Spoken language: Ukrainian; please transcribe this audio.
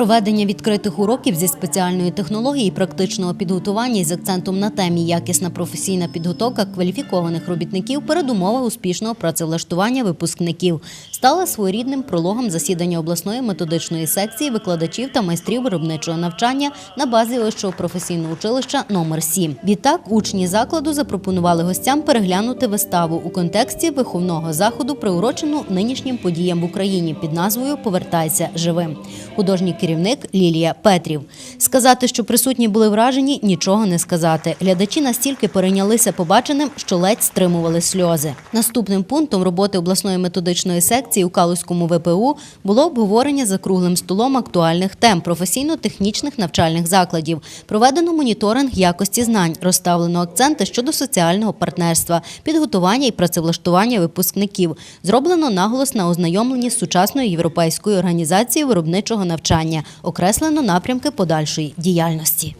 Проведення відкритих уроків зі спеціальної технології і практичного підготування із акцентом на темі якісна професійна підготовка кваліфікованих робітників. Передумова успішного працевлаштування випускників стала своєрідним прологом засідання обласної методичної секції викладачів та майстрів виробничого навчання на базі вищого професійного училища номер 7 Відтак учні закладу запропонували гостям переглянути виставу у контексті виховного заходу, приурочену нинішнім подіям в Україні. Під назвою Повертайся живим. Художній керівник Лілія Петрів. Сказати, що присутні були вражені, нічого не сказати. Глядачі настільки перейнялися побаченим, що ледь стримували сльози. Наступним пунктом роботи обласної методичної секції у Калузькому ВПУ було обговорення за круглим столом актуальних тем професійно-технічних навчальних закладів. Проведено моніторинг якості знань, розставлено акценти щодо соціального партнерства, підготування і працевлаштування випускників. Зроблено наголос на ознайомленні з сучасною європейською організацією виробничого навчання, окреслено напрямки подальшої діяльності.